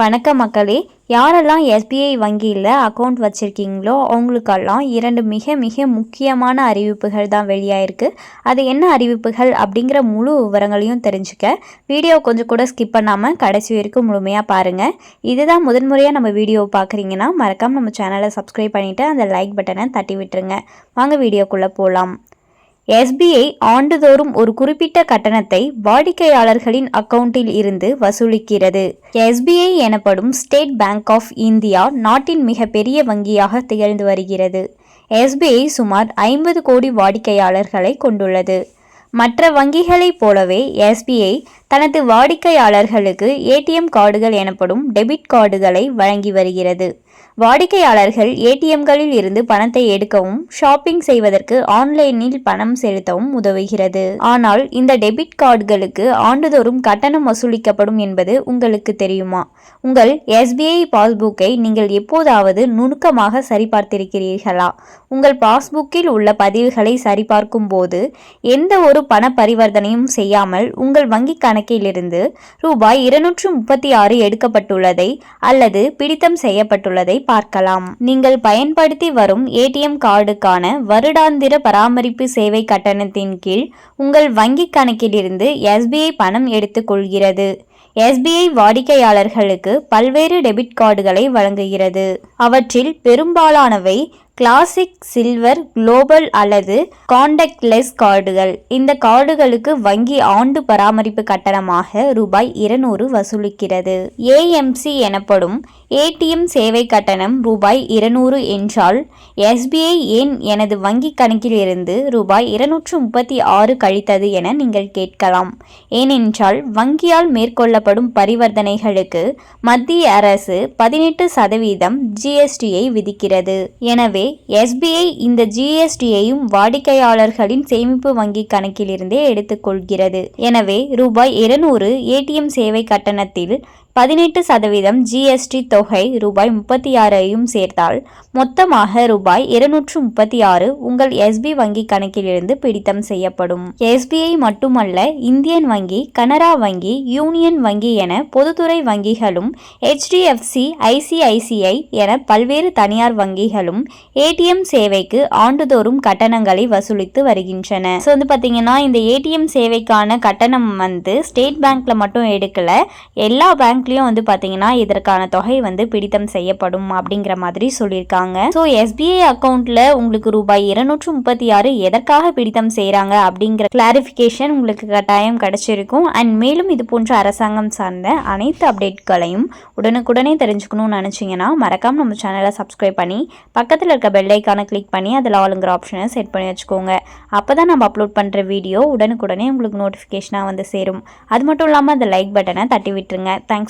வணக்கம் மக்களே. யாரெல்லாம் எஸ்பிஐ வங்கியில் அக்கௌண்ட் வச்சுருக்கீங்களோ அவங்களுக்கெல்லாம் இரண்டு மிக மிக முக்கியமான அறிவிப்புகள் தான் வெளியாயிருக்கு. அது என்ன அறிவிப்புகள் அப்படிங்கிற முழு விவரங்களையும் தெரிஞ்சுக்க வீடியோ கொஞ்சம் கூட ஸ்கிப் பண்ணாமல் கடைசி வரைக்கும் முழுமையாக பாருங்கள் இதுதான் முதன்முறையாக நம்ம வீடியோ பார்க்குறீங்கன்னா மறக்காமல் நம்ம சேனலை சப்ஸ்கிரைப் பண்ணிவிட்டு அந்த லைக் பட்டனை தட்டி விட்டுருங்க. வாங்க வீடியோக்குள்ளே போகலாம் எஸ்பிஐ ஆண்டுதோறும் ஒரு குறிப்பிட்ட கட்டணத்தை வாடிக்கையாளர்களின் அக்கவுண்டில் இருந்து வசூலிக்கிறது. எஸ்பிஐ எனப்படும் ஸ்டேட் பேங்க் ஆஃப் இந்தியா நாட்டின் மிகப்பெரிய வங்கியாக திகழ்ந்து வருகிறது. எஸ்பிஐ சுமார் ஐம்பது கோடி வாடிக்கையாளர்களை கொண்டுள்ளது. மற்ற வங்கிகளைப் போலவே எஸ்பிஐ தனது வாடிக்கையாளர்களுக்கு ஏடிஎம் கார்டுகள் எனப்படும் டெபிட் கார்டுகளை வழங்கி வருகிறது. வாடிக்கையாளர்கள் ஏடிஎம்களில் இருந்து பணத்தை எடுக்கவும் ஷாப்பிங் செய்வதற்கு ஆன்லைனில் பணம் செலுத்தவும் உதவுகிறது. ஆனால் இந்த டெபிட் கார்டுகளுக்கு ஆண்டுதோறும் கட்டணம் வசூலிக்கப்படும் என்பது உங்களுக்கு தெரியுமா? உங்கள் எஸ்பிஐ பாஸ்புக்கை நீங்கள் எப்போதாவது நுணுக்கமாக சரிபார்த்திருக்கிறீர்களா? உங்கள் பாஸ்புக்கில் உள்ள பதிவுகளை சரிபார்க்கும் போது எந்த ஒரு பண பரிவர்த்தனையும் செய்யாமல் உங்கள் வங்கி கணக்கிலிருந்து ரூபாய் இருநூற்று முப்பத்தி ஆறு எடுக்கப்பட்டுள்ளதை அல்லது பிடித்தம் செய்யப்பட்டுள்ளதை பார்க்கலாம். நீங்கள் பயன்படுத்தி வரும் ஏடிஎம் கார்டுக்கான வருடாந்திர பராமரிப்பு சேவை கட்டணத்தின் கீழ் உங்கள் வங்கி கணக்கிலிருந்து எஸ்பிஐ பணம் எடுத்துக்கொள்கிறது. எஸ்பிஐ வாடிக்கையாளர்களுக்கு பல்வேறு டெபிட் கார்டுகளை வழங்குகிறது. அவற்றில் பெரும்பாலானவை கிளாசிக் சில்வர் குளோபல் அல்லது காண்டக்ட்லெஸ் கார்டுகள். இந்த கார்டுகளுக்கு வங்கி ஆண்டு பராமரிப்பு கட்டணமாக ரூபாய் இருநூறு வசூலிக்கிறது. ஏஎம்சி எனப்படும் ஏடிஎம் சேவை கட்டணம் ரூபாய் இருநூறு என்றால் எஸ்பிஐ ஏன் எனது வங்கி கணக்கிலிருந்து ரூபாய் இருநூற்று முப்பத்தி ஆறு கழித்தது என நீங்கள் கேட்கலாம். ஏனென்றால் வங்கியால் மேற்கொள்ளப்படும் பரிவர்த்தனைகளுக்கு மத்திய அரசு பதினெட்டு சதவீதம் ஜிஎஸ்டியை விதிக்கிறது. எனவே எஸ்பிஐ இந்த ஜிஎஸ்டியையும் வாடிக்கையாளர்களின் சேமிப்பு வங்கி கணக்கிலிருந்தே எடுத்துக்கொள்கிறது. எனவே ரூபாய் இருநூறு ஏடிஎம் சேவை கட்டணத்தில் பதினெட்டு சதவீதம் ஜிஎஸ்டி தொகை ரூபாய் முப்பத்தி ஆறையும் சேர்த்தால் மொத்தமாக ரூபாய் இருநூற்று முப்பத்தி ஆறு உங்கள் எஸ்பி வங்கி கணக்கிலிருந்து பிடித்தம் செய்யப்படும். எஸ்பிஐ மட்டுமல்ல இந்தியன் வங்கி கனரா வங்கி யூனியன் வங்கி என பொதுத்துறை வங்கிகளும் ஹெச்டிஎஃப்சி ஐசிஐசிஐ என பல்வேறு தனியார் வங்கிகளும் ஏடிஎம் சேவைக்கு ஆண்டுதோறும் கட்டணங்களை வசூலித்து வருகின்றன. ஸோ வந்து பார்த்தீங்கன்னா இந்த ஏடிஎம் சேவைக்கான கட்டணம் வந்து ஸ்டேட் பேங்க்ல மட்டும் எடுக்கல எல்லா பேங்க் பேங்க்லேயும் வந்து பார்த்தீங்கன்னா இதற்கான தொகை வந்து பிடித்தம் செய்யப்படும் அப்படிங்கிற மாதிரி சொல்லியிருக்காங்க. ஸோ எஸ்பிஐ அக்கௌண்ட்டில் உங்களுக்கு ரூபாய் இருநூற்று முப்பத்தி ஆறு எதற்காக பிடித்தம் செய்கிறாங்க அப்படிங்கிற கிளாரிஃபிகேஷன் உங்களுக்கு கட்டாயம் கிடைச்சிருக்கும். அண்ட் மேலும் இது போன்ற அரசாங்கம் சார்ந்த அனைத்து அப்டேட்களையும் உடனுக்குடனே தெரிஞ்சுக்கணும்னு நினச்சிங்கன்னா மறக்காம நம்ம சேனலை சப்ஸ்கிரைப் பண்ணி பக்கத்தில் இருக்க பெல்லைக்கான கிளிக் பண்ணி அதில் ஆளுங்கிற ஆப்ஷனை செட் பண்ணி வச்சுக்கோங்க. அப்போ தான் நம்ம அப்லோட் பண்ணுற வீடியோ உடனுக்குடனே உங்களுக்கு நோட்டிஃபிகேஷனாக வந்து சேரும். அது மட்டும் இல்லாமல் அந்த லைக் பட்டனை தட்டி விட்டுருங்க. Thanks